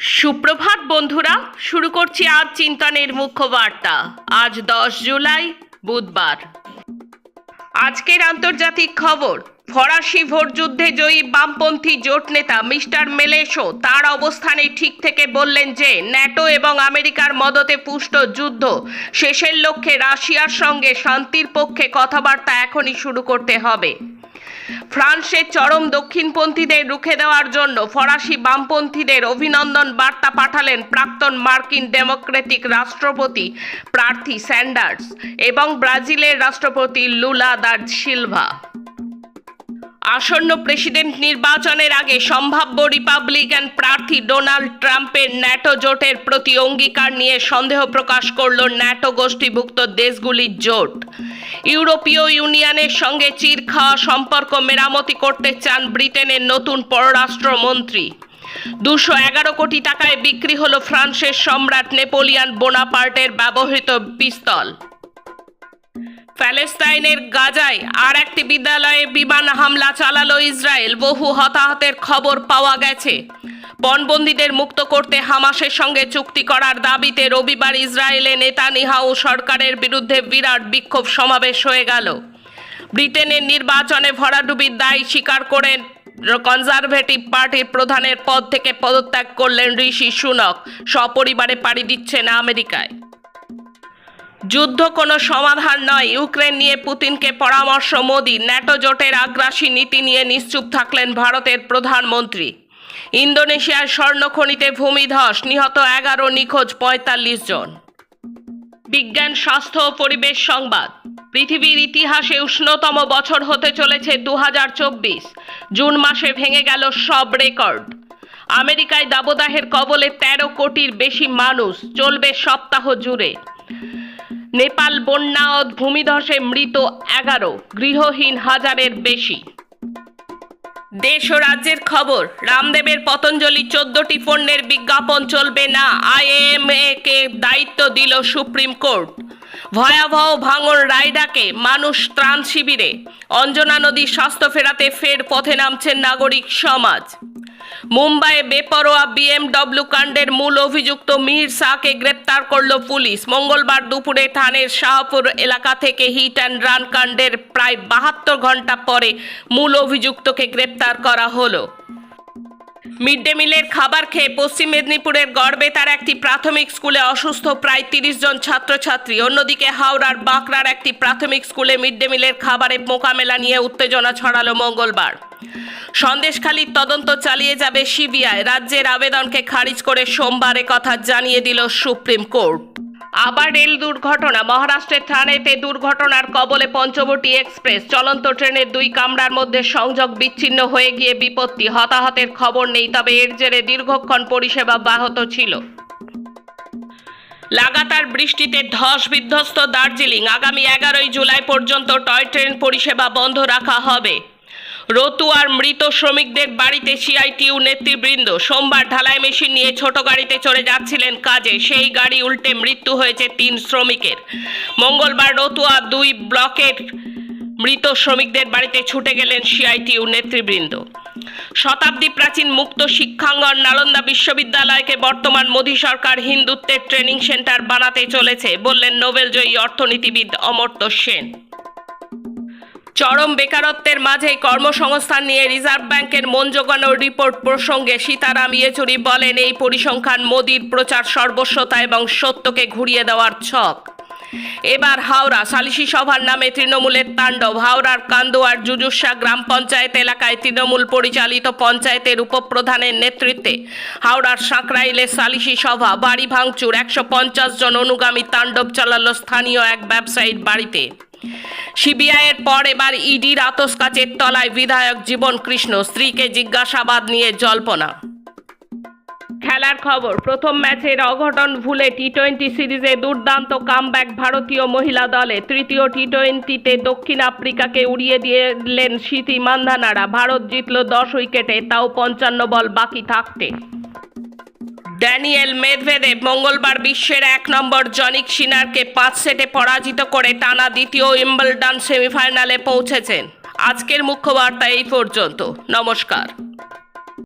সুপ্রভাত বন্ধুরা, শুরু করছি আজ চিন্তনের মুখ্য বার্তা। আজ দশ জুলাই, বুধবার। আজকের আন্তর্জাতিক খবর, ফরাসি ভোটযুদ্ধে জয়ী বামপন্থী জোট নেতা মিস্টার মেলেশো তার অবস্থানে ঠিক থেকে বললেন যে, ন্যাটো এবং আমেরিকার মদতে পুষ্ট যুদ্ধ শেষের লক্ষ্যে রাশিয়ার সঙ্গে শান্তির পক্ষে কথাবার্তা এখনই শুরু করতে হবে। ফ্রান্সের চরম দক্ষিণপন্থীদের রুখে দেওয়ার জন্য ফরাসি বামপন্থীদের অভিনন্দন বার্তা পাঠালেন প্রাক্তন মার্কিন ডেমোক্রেটিক রাষ্ট্রপতি প্রার্থী স্যান্ডার্স এবং ব্রাজিলের রাষ্ট্রপতি লুলা দা সিলভা। আসন্ন প্রেসিডেন্ট নির্বাচনের আগে সম্ভাব্য রিপাবলিকান প্রার্থী ডোনাল্ড ট্রাম্পের ন্যাটো জোটের প্রতি অঙ্গীকার নিয়ে সন্দেহ প্রকাশ করল ন্যাটো গোষ্ঠীভুক্ত দেশগুলির জোট। ইউরোপীয় ইউনিয়নের সঙ্গে চির খাওয়া সম্পর্ক মেরামতি করতে চান ব্রিটেনের নতুন পররাষ্ট্রমন্ত্রী। দুশো এগারো কোটি টাকায় বিক্রি হলো ফ্রান্সের সম্রাট নেপোলিয়ান বোনাপার্টের ব্যবহৃত পিস্তল। প্যালেস্তাইনের গাজায় আর একটি বিদ্যালয়ে বিমান হামলা চালালো ইসরায়েল। বহু হতাহতের খবর পাওয়া গেছে। পণবন্দীদের মুক্ত করতে হামাসের সঙ্গে চুক্তি করার দাবিতে রবিবার ইসরায়েলে নেতানিহাউ সরকারের বিরুদ্ধে বিরাট বিক্ষোভ সমাবেশ হয়ে গেল। ব্রিটেনের নির্বাচনে ভরাডুবির দায় স্বীকার করে কনজারভেটিভ পার্টির প্রধানের পদ থেকে পদত্যাগ করলেন ঋষি সুনক। সপরিবারে পাড়ি দিচ্ছেন আমেরিকায়। যুদ্ধ কোনো সমাধান নয়। ইউক্রেন নিয়ে পুতিনকে পরামর্শ মোদি। ন্যাটো জোটের আগ্রাসী নীতি নিয়ে নিশ্চুপ থাকলেন ভারতের প্রধানমন্ত্রী। ইন্দোনেশিয়ার স্বর্ণখনিতে ভূমিধস, নিহত এগারো নিখোঁজ পঁয়তাল্লিশ জন। বিজ্ঞান, স্বাস্থ্য ও পরিবেশ সংবাদ। পৃথিবীর ইতিহাসে উষ্ণতম বছর হতে চলেছে দু হাজার চব্বিশ। জুন মাসে ভেঙে গেল সব রেকর্ড। আমেরিকায় দাবদাহের কবলে তেরো কোটির বেশি মানুষ চলবে সপ্তাহ জুড়ে। নেপাল বন্যা ও ভূমিধসে মৃত এগারো, গৃহহীন হাজারের বেশি। দেশ ও রাজ্যের খবর, রামদেবের পতঞ্জলি চোদ্দটি পণ্যের বিজ্ঞাপন চলবে না আইএমএ কে দায়িত্ব দিল সুপ্রিম কোর্ট। ভয়াবহ ভাঙন রায়ডাকে মানুষ ত্রাণ শিবিরে। অঞ্জনা নদীর স্বাস্থ্য ফেরাতে ফের পথে নামছেন নাগরিক সমাজ। মুম্বাইয়ে বেপরোয়া বিএমডব্লিউ কাণ্ডের মূল অভিযুক্ত মিহির শাহকে গ্রেপ্তার করল পুলিশ। মঙ্গলবার দুপুরে থানের শাহপুর এলাকা থেকে হিট অ্যান্ড রান কাণ্ডের প্রায় বাহাত্তর ঘণ্টা পরে মূল অভিযুক্তকে গ্রেপ্তার করা হলো। মিড ডে মিলের খাবার খেয়ে পশ্চিম মেদিনীপুরের গড়বেতার একটি প্রাথমিক স্কুলে অসুস্থ প্রায় তিরিশ জন ছাত্রছাত্রী। অন্যদিকে হাওড়ার বাঁকড়ার একটি প্রাথমিক স্কুলে মিড ডে মিলের খাবারে মোকামেলা নিয়ে উত্তেজনা ছড়ালো মঙ্গলবার। সন্দেশখালীর তদন্ত চালিয়ে যাবে সিবিআই। রাজ্যের আবেদনকে খারিজ করে সোমবার কথা জানিয়ে দিল সুপ্রিম কোর্ট। আবার রেল দুর্ঘটনা। মহারাষ্ট্রের থানেতে দুর্ঘটনার কবলে পঞ্চবটি এক্সপ্রেস। চলন্ত ট্রেনের দুই কামরার মধ্যে সংযোগ বিচ্ছিন্ন হয়ে গিয়ে বিপত্তি। হতাহতের খবর নেই, তবে এর জেরে দীর্ঘক্ষণ পরিষেবা ব্যাহত ছিল। লাগাতার বৃষ্টিতে ধস বিধ্বস্ত দার্জিলিং। আগামী এগারোই জুলাই পর্যন্ত টয় ট্রেন পরিষেবা বন্ধ রাখা হবে। রতুয়ার মৃত শ্রমিকদের বাড়িতে সিআইটিউ নেতৃবৃন্দ। সোমবার ঢালাই মেশিন নিয়ে ছোট গাড়িতে চড়ে যাচ্ছিলেন কাজে। সেই গাড়ি উল্টে মৃত্যু হয়েছে তিন শ্রমিকের। মঙ্গলবার রতুয়া দুই ব্লকের মৃত শ্রমিকদের বাড়িতে ছুটে গেলেন সিআইটিউ নেতৃবৃন্দ। শতাব্দী প্রাচীন মুক্ত শিক্ষাঙ্গন নালন্দা বিশ্ববিদ্যালয়কে বর্তমান মোদী সরকার হিন্দুত্বের ট্রেনিং সেন্টার বানাতে চলেছে, বললেন নোবেলজয়ী অর্থনীতিবিদ অমর্ত্য সেন। চরম বেকারত্বের মাঝে কর্মসংস্থান নিয়ে রিজার্ভ ব্যাংকের মন জোগানোর রিপোর্ট প্রসঙ্গে সীতারাম ইয়েচুরি বলেন, এই পরিসংখ্যান মোদির প্রচার সর্বস্বতা এবং সত্যকে ঘুরিয়ে দেওয়ার ছক। এবার হাওড়া, সালিশি সভার নামে তৃণমূলের তাণ্ডব। হাওড়ার কান্দোয়ার জুজুসা গ্রাম পঞ্চায়েত এলাকায় তৃণমূল পরিচালিত পঞ্চায়েতের উপপ্রধানের নেতৃত্বে হাওড়ার সাঁকরাইলে সালিশি সভা, বাড়ি ভাঙচুর, একশো পঞ্চাশ জন অনুগামী তাণ্ডব চালালো স্থানীয় এক ব্যবসায়ীর বাড়িতে। সিবিআইয়ের পর এবার ইডির আতস কাচের তলায় বিধায়ক জীবন কৃষ্ণ, স্ত্রীকে জিজ্ঞাসাবাদ নিয়ে জল্পনা। খেলার খবর, প্রথম ম্যাচের অঘটন ভুলে টি টোয়েন্টি সিরিজে দুর্দান্ত কামব্যাক ভারতীয় মহিলা দলে তৃতীয় টি টোয়েন্টিতে দক্ষিণ আফ্রিকাকে উড়িয়ে দিলেন স্মৃতি মান্ধানারা। ভারত জিতল দশ উইকেটে, তাও পঞ্চান্ন বল বাকি থাকতে। ড্যানিয়েল মেদভেদে মঙ্গলবার বিশ্বের এক নম্বর জনিক সিনারকে পাঁচ সেটে পরাজিত করে টানা দ্বিতীয় ইম্বলডান সেমিফাইনালে পৌঁছেছেন। আজকের মুখ্য বার্তা এই পর্যন্ত। নমস্কার।